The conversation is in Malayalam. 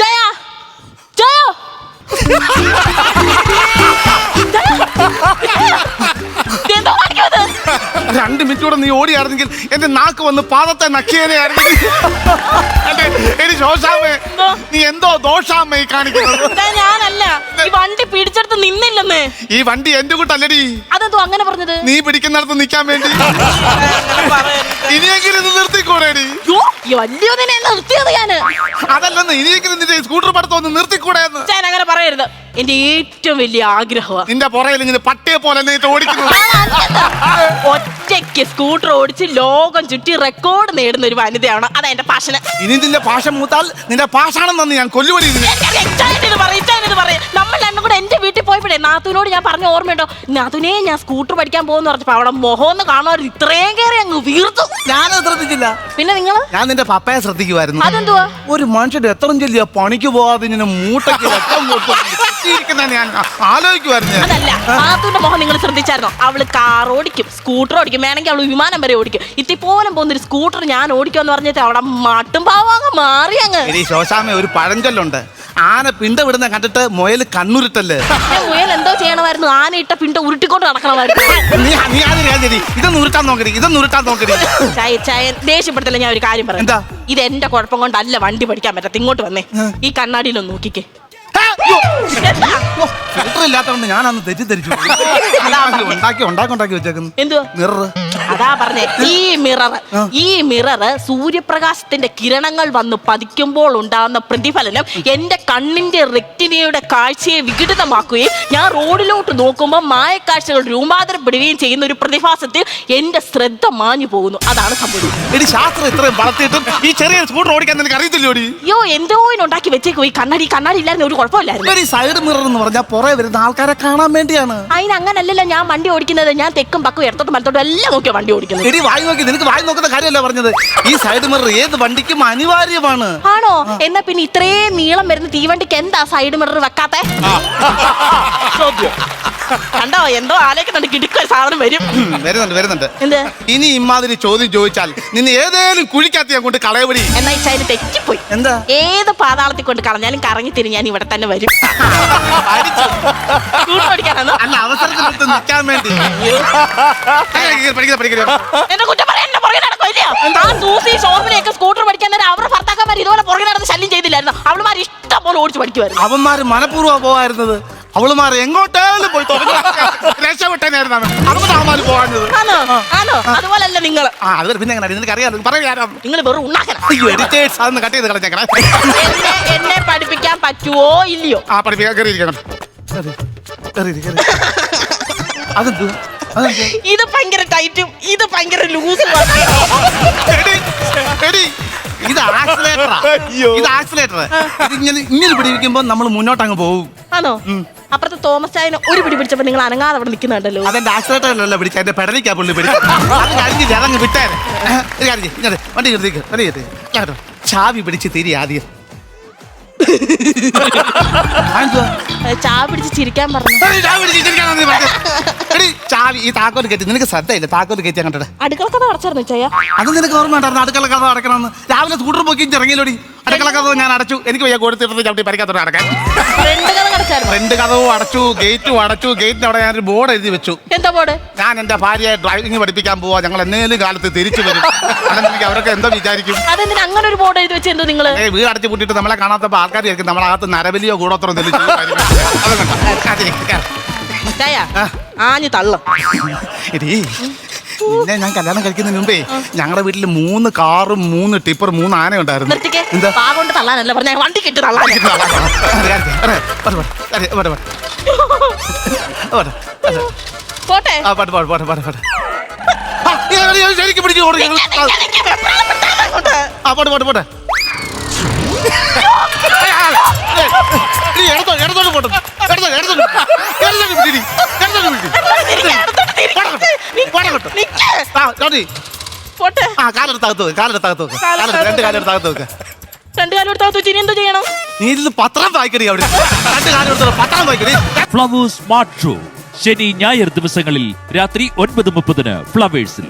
ജയ ജയ. എന്തോ കാണിക്കുന്നത് രണ്ട് മിനിറ്റ് കൂടെ നീ ഓടിയായിരുന്നെങ്കിൽ എന്റെ നാക്ക് വന്ന് പാദത്തെ നക്കിയേനെയായിരുന്നെങ്കിൽ. ആയിരുന്നു എടി ശോശാമേ നീ എന്തോ ദോഷാമേ ഈ കാണിക്കുന്നത്? ഞാനല്ല ഈ വണ്ടി പിടിച്ചെടുത്ത് നിന്നില്ലെന്നേ. ഈ വണ്ടി എന്റെ കൂട്ടല്ലടി. അതെന്തോ അങ്ങനെ പറഞ്ഞത്? നീ പിടിക്കുന്നിടത്ത് നിൽക്കാൻ വേണ്ടി. ഇനിയെങ്കിലും ഇത് നിർത്തിക്കൂടേടി. ഈ വലിയതിനെ നിർത്തിയത് ഞാൻ. അതല്ലെന്ന് ഇനിയെങ്കിലും നിന്റെ സ്കൂട്ടർ പഠിത്തം ഒന്ന് നിർത്തിക്കൂടെ എന്ന് ഞാൻ അങ്ങനെ പറയരുത്. എന്റെ ഏറ്റവും വലിയ ആഗ്രഹമാണ് നിന്റെ പുറയിൽ ഇങ്ങനെ പട്ടിയെ പോലെ നീ ഓടിക്കുന്നത് ഒറ്റയ്ക്ക് സ്കൂട്ടർ ഓടിച്ച് ലോകം ചുറ്റി റെക്കോർഡ് നേടുന്ന ഒരു വനിതയാണ്. അതാ എന്റെ പാഷന് ഇനി നിന്റെ പാഷൻ മൂത്താൽ നിന്റെ പാഷാണെന്നു ഞാൻ കൊല്ലുപടി ഇതിനെ. നമ്മൾ രണ്ടും കൂടെ എന്റെ വീട്ടിൽ പോയപ്പോഴേ നാത്തുവിനോട് ഞാൻ പറഞ്ഞ ഓർമ്മയുണ്ടോ? നാത്തുനെ ഞാൻ സ്കൂട്ടർ പഠിക്കാൻ പോകുന്ന പറഞ്ഞപ്പോ അവിടെ മുഖം ഒന്ന് കാണുമായിരുന്നു ഇത്രയും കയറി അങ്ങ് വീർത്തു ഞാനത് ശ്രദ്ധിച്ചില്ല. പിന്നെ നിങ്ങൾ ഞാൻ നിന്റെ പപ്പയെ ശ്രദ്ധിക്കുമായിരുന്നു അതെന്തുവാ? ഒരു മനുഷ്യന്റെ എത്ര ചെല്ലിയ പണിക്ക് പോവാതെ ഇങ്ങനെ മൂട്ടയ്ക്ക് വെട്ടം ഞാൻ ആലോചിക്കുമായിരുന്നു അതല്ല മുഖം നിങ്ങൾ ശ്രദ്ധിച്ചായിരുന്നോ? അവൾ കാർ ഓടിക്കും സ്കൂട്ടർ ഓടിക്കും വേണമെങ്കിൽ അവൾ വിമാനം വരെ ഓടിക്കും. ഇത്തിപ്പോലും പോകുന്ന ഒരു സ്കൂട്ടർ ഞാൻ ഓടിക്കുമെന്ന് പറഞ്ഞിട്ട് അവിടെ മട്ടും പാവം അങ്ങ് മാറി അങ്ങ്. ശോശാമ ഒരു പഴഞ്ചൊല്ലുണ്ട്. ആന പിണ്ട വിടുന്ന കണ്ടിട്ട് മുയൽ കണ്ണുരുട്ടല്ലേ? എന്തോ ചെയ്യണമായിരുന്നു. ആന ഇട്ട പിണ്ട ഉരുട്ടിക്കൊണ്ട് നടക്കണമായിരുന്നു. നീ നീ അതിന് കാര്യം ഇതൊന്ന് ഉരുട്ടാൻ നോക്കടി ഇതൊന്ന് ഉരുട്ടാൻ നോക്കടി. ചായ ചായ ദേഷ്യപ്പെടുത്തല്ല ഞാൻ ഒരു കാര്യം പറയാം. എന്താ? ഇത് എന്റെ കുഴപ്പം കൊണ്ടല്ല വണ്ടി പഠിക്കാൻ പറ്റത്ത് ഇങ്ങോട്ട് വന്നേ. ഈ കണ്ണാടിയിലൊന്ന് നോക്കിക്കേ. ഹേ, യ്യോ. എന്താ? ഫിൽറ്റർ ഇല്ലാത്തതുകൊണ്ട് ഞാൻ അന്ന് തെറ്റിദ്ധരിച്ചു ഉണ്ടാക്കി ഉണ്ടാക്കി ഉണ്ടാക്കി വെച്ചേക്കുന്നു. എന്തുവാ? മിറർ അതാ പറഞ്ഞേ ഈ മിറർ ഈ മിറർ സൂര്യപ്രകാശത്തിന്റെ കിരണങ്ങൾ വന്ന് പതിക്കുമ്പോൾ ഉണ്ടാകുന്ന പ്രതിഫലനം എന്റെ കണ്ണിന്റെ റെക്ടിനയുടെ കാഴ്ചയെ വിഘടിതമാക്കുകയും ഞാൻ റോഡിലോട്ട് നോക്കുമ്പോൾ മായക്കാഴ്ചകൾ രൂപാന്തരപ്പെടുകയും ചെയ്യുന്ന ഒരു പ്രതിഭാസത്തിൽ എന്റെ ശ്രദ്ധ മാഞ്ഞു പോകുന്നു. അതാണ് സംഭവം എടി ശാസ്ത്രം ഇത്രയും വളർത്തിയിട്ടും ഈ ചെറിയ സ്കൂട്ടർ ഓടിക്കാൻ നിനക്ക് അറിയത്തില്ലോടി അയ്യോ എന്തോ ഉണ്ടാക്കി വെച്ചേക്കോ. ഈ കണ്ണാടി കണ്ണാടി ഇല്ലായിരുന്നു ഒരു കുഴപ്പമില്ലായിരുന്നു. ഈ സൈഡ് മിറർ എന്ന് പറഞ്ഞാൽ പുറകെ വരുന്ന ആൾക്കാരെ കാണാൻ വേണ്ടിയാണ്. അതിന് അങ്ങനല്ലല്ലോ ഞാൻ വണ്ടി ഓടിക്കുന്നത്. ഞാൻ തെക്കും പക്കും ഇടത്തോട്ടും മലത്തോട്ടും എല്ലാം നോക്കിയോ വണ്ടി ഓടിക്കുന്നത്. എടി വായി നോക്കി. നിനക്ക് വായി നോക്കുന്ന കാര്യമല്ല പറഞ്ഞത്. ഈ സൈഡ് മിറർ ഏത് വണ്ടിക്കും അനിവാര്യമാണ്. ആണോ? എന്നാ പിന്നെ ഇത്രയും നീളം വരുന്ന തീവണ്ടിക്ക് എന്താ സൈഡ് മിറർ വെക്കാത്തെ? കണ്ടോ? എന്തോ ആലോചിക്കുന്നുണ്ട്. കിടുക്കൊരു സാധനം വരും. വരുന്നുണ്ട് വരുന്നുണ്ട്. എന്ത്? ഇനി ഇമാതിരി ചോദ്യം ചോദിച്ചാൽ നിന്നെ ഏതേലും കുഴിക്കകത്ത് ഞാൻ കൊണ്ട് കളയപടി. എന്നാ ഈ ചൈന തെറ്റിപ്പോയി. എന്താ? ഏത് പാതാളത്തിൽ കൊണ്ട് കളഞ്ഞാലും കറങ്ങി തിരി ഞാൻ ഇവിടെ തന്നെ വരും. സ്കൂട്ടർ ഓടിക്കാനാണോ അല്ല അവസരത്തിൽ നിൽക്കാൻ വേണ്ടി. പഠിക്കുന്ന പഠിക്കുന്ന എന്റെ കുറ്റം പറയാൻ എന്നെ പുറകെ നടക്കില്ല ആ സൂസി ഷോപ്പിനെയൊക്കെ സ്കൂട്ടർ പഠിക്കാൻ നേരം അവരുടെ ഭർത്താക്കന്മാർ ഇതുപോലെ പുറകെ നടന്ന് ശല്യം ചെയ്തില്ലായിരുന്നു. അവളുമാർ ഇഷ്ടം പോലെ ഓടിച്ച് പഠിക്കുമായിരുന്നു അവന്മാര് മനഃപൂർവം പോവായിരുന്നത് അവളുമാർ എങ്ങോട്ടേലും പോയി തുടങ്ങി രക്ഷപ്പെട്ടേനായിരുന്നു അവൻ അതുകൊണ്ട് അവന്മാര് പോകാഞ്ഞത്. ആണോ? ആണോ? അതുപോലല്ല നിങ്ങൾ? ആ അത് പിന്നെ എങ്ങനെ നിനക്ക് അറിയാം പറയാം നിങ്ങൾ വെറും ഉണ്ടാക്കണം അയ്യോ എഡിറ്റേഴ്സ് അതൊന്ന് കട്ട് ചെയ്ത് കളഞ്ഞേക്കണേ. എന്നെ എന്നെ പഠിപ്പിക്കാൻ പറ്റുമോ ഇല്ലയോ? ആ പഠിപ്പിക്കാൻ കയറിയിരിക്കണം അതെന്ത്? അതെന്ത്? ഇത് ഭയങ്കര ടൈറ്റും ഇത് ഭയങ്കര ലൂസും ഇത് ആക്സിലേറ്ററാ ഇത് ആക്സിലേറ്റർ ഇങ്ങനെ ഇങ്ങനെ പിടിക്കുമ്പോ നമ്മൾ മുന്നോട്ട് അങ്ങ് പോകും. ആണോ? അപ്പുറത്തെ തോമസ് ചായനെ ഒരു പിടി പിടിച്ചപ്പോ നിങ്ങൾ അനങ്ങാതെ അവിടെ നിൽക്കുന്നുണ്ടല്ലോ. അതെന്റെ ആക്സിലേറ്ററിലല്ല പിടിച്ച എന്റെ പെടലിക്കാ പുള്ളി പിടിച്ച അത് ഒരു കാര്യം ചെയ്യ്, ഇങ്ങോട്ട് വണ്ടി വണ്ടി ചാവി പിടിച്ച് തിരി ആദ്യം. അതെന്തുവാ? ചാ പിടിച്ച് ചിരിക്കാൻ പറഞ്ഞു. ചാവി ഈ കയറ്റി. നിനക്ക് ശ്രദ്ധയില്ല? താക്കോൽ കയറ്റി അങ്ങോട്ട് അടുക്കള കഥ അടച്ചായിരുന്നു ചെയ്യാ അത് നിനക്ക് ഓർമ്മ ഉണ്ടായിരുന്നു അടുക്കള കഥ അടക്കണമെന്ന് രാവിലെ സ്കൂട്ടർ പോക്കി ഇറങ്ങിയില്ലോടി. അടുക്കള കഥ ഞാൻ അടച്ചു. എനിക്ക് വയ്യ കൊടുത്തിട്ട് ചവിട്ടി പരിക്കാത്തോടെ അടക്കാൻ അടച്ചായിരുന്നു ഫ്രണ്ട് കഥവും അടച്ചു ഗേറ്റും അടച്ചു ഗേറ്റിന്റെ അവിടെ ഞാനൊരു ബോർഡ് എഴുതി വെച്ചു. എന്താ ബോർഡ് ഞാൻ എന്റെ ഭാര്യയെ ഡ്രൈവിംഗ് പഠിപ്പിക്കാൻ പോവാ. ഞങ്ങൾ എന്നേലും കാലത്ത് തിരിച്ചു വരും. അല്ലെങ്കിൽ അവരൊക്കെ എന്തോ വിചാരിക്കും. അതെന്തിനാ അങ്ങനെ ഒരു ബോർഡ് എഴുതി വെച്ച് എന്തോ നിങ്ങൾ? ഏ വീട് അടച്ചു പൂട്ടിയിട്ട് നമ്മളെ കാണാത്തപ്പോ ആൾക്കാർ ആയിരിക്കും നമ്മളകത്ത് നരബലിയോ കൂടോത്രോ എന്തെങ്കിലും ചെയ്യുമായിരിക്കും. അത് കണ്ടോ? ആ. ആഞ്ഞു തള്ള. എടീ, നിന്നെ ഞാൻ കല്യാണം കഴിക്കുന്നതിന് മുമ്പേ ഞങ്ങളുടെ വീട്ടിൽ മൂന്ന് കാറും മൂന്ന് ടിപ്പർ മൂന്ന് ആന ഉണ്ടായിരുന്നു നിർത്തിക്കേ എന്താ പാ കൊണ്ട് തള്ളാനല്ല പറഞ്ഞ വണ്ടി കിട്ടി തള്ളാൻ പോട്ടെ ശരിക്കും. ആ പോട്ടെ പോട്ടെ പോട്ടെ നീ എടുത്തോണ്ട് പിടിടി എടുത്തോണ്ട് പിടിടി തിരിക്ക്, അടുത്തോട്ട് തിരിക്ക്. നിക്ക്, പോടങ്ങോട്ട്. നിക്ക്. ആ ചോട്ടി പോട്ടെ. ആ കാലെടുത്തകത്ത് വെക്ക് കാലെടുത്തകത്ത് വെക്ക്. കാലെടുത്ത് രണ്ട് കാലെടുത്തകത്ത് വെക്ക്. രണ്ടു കാലം എടുത്താ വെച്ച് ഇനി എന്തോ ചെയ്യണം? നീ ഇതിൽ പത്രം വായിക്കടി അവിടെ. രണ്ട് കാലെടുത്തോ പത്രം വായിക്കടി. ഫ്ലവേഴ്സ് സ്മാർട്ട് ഷോ ശനി ഞായർ ദിവസങ്ങളിൽ രാത്രി ഒൻപത് മുപ്പതിന് ഫ്ലവേഴ്സിൽ